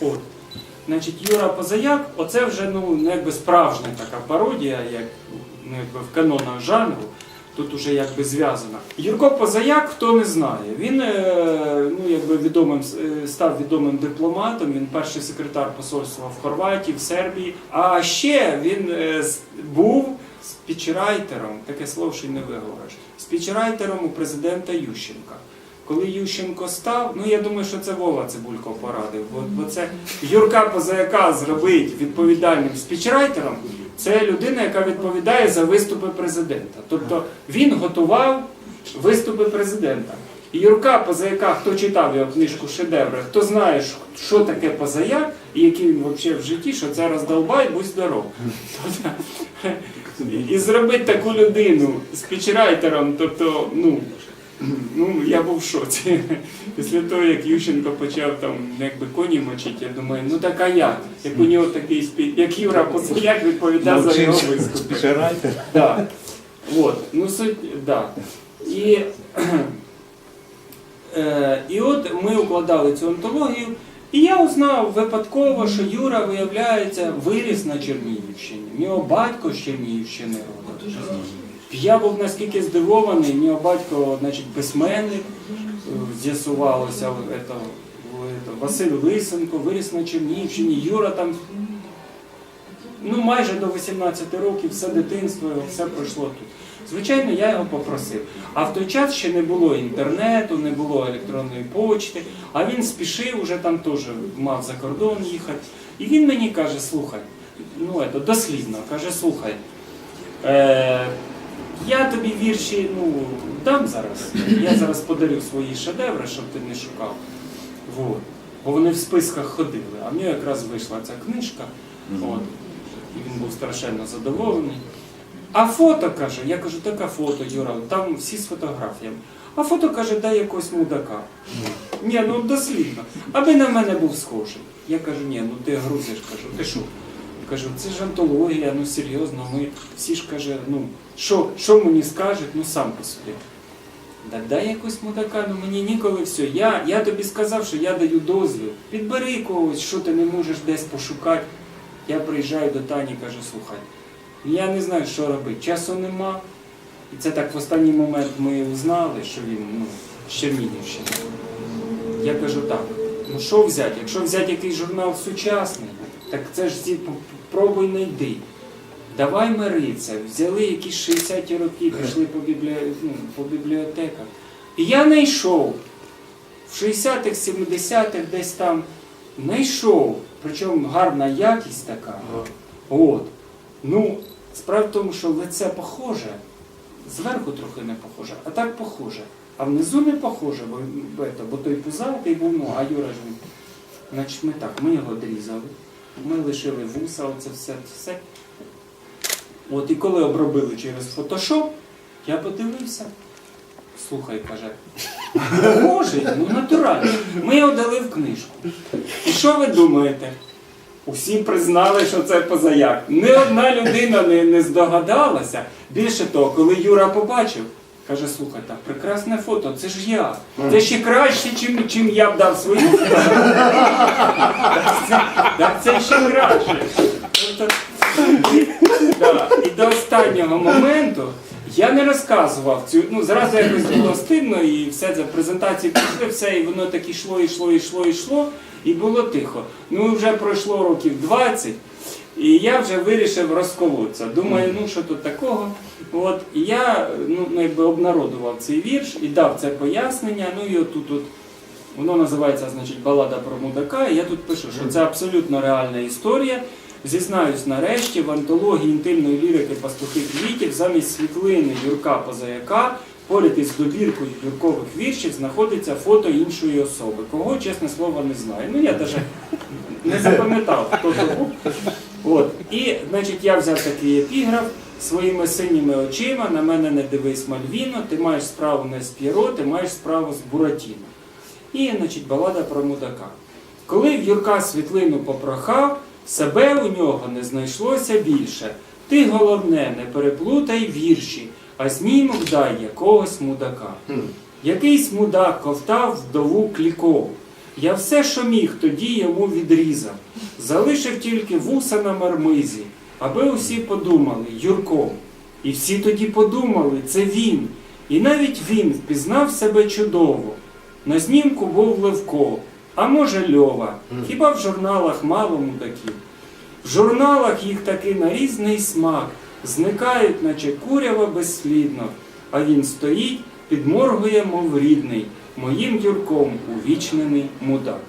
От. Значить, Юра Позаяк, оце вже ну, ну, якби справжня така пародія, як ну, якби в канонах жанру. Тут уже якби зв'язано. Юрко Позаяк, хто не знає, він е, ну, якби відомим, е, став відомим дипломатом, він перший секретар посольства в Хорватії, в Сербії. А ще він е, був спічрайтером, таке слово ще й не виговориш, спічрайтером у президента Ющенка. Коли Ющенко став, ну я думаю, що це Вова Цибулько порадив, бо, бо це Юрка Позаяка зробить відповідальним спічрайтером, це людина, яка відповідає за виступи президента. Тобто він готував виступи президента. І Юрка Позаяка, хто читав його книжку Шедеври, хто знає, що- таке позаяк, і який він взагалі в житті, що це роздолбай, будь здоров. Тобто, І зробити таку людину спічрайтером, тобто, ну, ну, я був в шоці. Після того, як Ющенко почав там якби коні мочити, я думаю, ну так а як? Як у нього такий спі... як Юра Позаяк відповідає за його виступ. Да. Вот. Ну, суть, да. І, е, і от ми укладали цю антологію, і я узнав випадково, що Юра, виявляється, виріс на Чернігівщині. В нього батько з Чернігівщини родом. Я був наскільки здивований, нього батько, значить, письменник, е, з'ясувалося, Василь Лисенко, виріс на Чернігівщині, Юра там ну майже до 18 років, все дитинство, все пройшло тут. Звичайно, я його попросив. А в той час ще не було інтернету, не було електронної почти, а він спішив, уже там теж мав за кордон їхати. І він мені каже, слухай, ну это, дослівно, каже, слухай, е, я тобі вірші ну, дам зараз. Я зараз подарю свої шедеври, щоб ти не шукав. Вот. Бо вони в списках ходили, а в нього якраз вийшла ця книжка. От. І він був страшенно задоволений. А фото каже, я кажу, таке фото, Юра, там всі з фотографіями. А фото каже, дай якогось мудака. Ні, ну дослідно. Аби на мене був схожий. Я кажу, ні, ну ти грузиш, кажу, ти що? Кажу, це ж антологія, ну серйозно, ми всі ж каже, ну що, що мені скажуть, ну сам по собі. Так дай якось мудака, ну мені ніколи все. Я, я тобі сказав, що я даю дозвіл. Підбери когось, що ти не можеш десь пошукати. Я приїжджаю до Тані кажу, слухай, я не знаю, що робити. Часу нема. І це так в останній момент ми узнали, що він ну, з Чернігівщини. Я кажу так, ну що взяти? Якщо взяти якийсь журнал сучасний, так це ж зі- пробуй знайди. Давай миритися. Взяли якісь 60-ті роки, пішли по, біблі... ну, по бібліотеках. І я знайшов в 60-х, 70-х десь там знайшов. Причому гарна якість така. От. Ну, справа в тому, що лице похоже, зверху трохи не похоже, а так похоже. А внизу не похоже, бо, бо той пузатий був, ну, а Юра ж він. Значить, ми так, ми його дрізали, ми лишили вуса, оце все, все. От і коли обробили через фотошоп, я подивився. Слухай, каже, похожий, ну натурально. Ми його дали в книжку. І що ви думаєте? Усі признали, що це позаяк. Ні одна людина не, не здогадалася. Більше того, коли Юра побачив, каже, слухай, так, прекрасне фото, це ж я. Це ще краще, чим, чим я б дав свою. Так це, так це ще краще. Тобто, да, і до останнього моменту я не розказував цю. Ну, зразу якось було стидно, і все це презентації пішли, все, і воно так ішло, ішло, ішло, ішло, і було тихо. Ну, вже пройшло років 20, і я вже вирішив розколотися. Думаю, ну що тут такого. От, і я ну, ну, якби обнародував цей вірш і дав це пояснення. Ну і отут от Воно називається значить, балада про мудака. І я тут пишу, що це абсолютно реальна історія. Зізнаюсь нарешті, в антології інтимної лірики пастухи квітів замість світлини Юрка Позаяка поряд із добіркою юркових віршів знаходиться фото іншої особи. Кого, чесне слово, не знаю. Ну я навіть не запам'ятав, хто то був. От. І, значить, я взяв такий епіграф своїми синіми очима, на мене не дивись Мальвіно, ти маєш справу не з П'єро, ти маєш справу з Буратіно. І, значить, балада про мудака. Коли в Юрка світлину попрохав, себе у нього не знайшлося більше. Ти головне, не переплутай вірші, а знімок дай якогось мудака. Якийсь мудак ковтав вдову клікову. Я все, що міг, тоді йому відрізав. Залишив тільки вуса на мармизі, аби усі подумали Юрко. І всі тоді подумали, це він. І навіть він впізнав себе чудово. На знімку був Левко, а може Льова. Хіба в журналах мало мудаків? В журналах їх таки на різний смак зникають, наче курява безслідно, а він стоїть, підморгує, мов рідний, моїм Юрком увічнений мудак.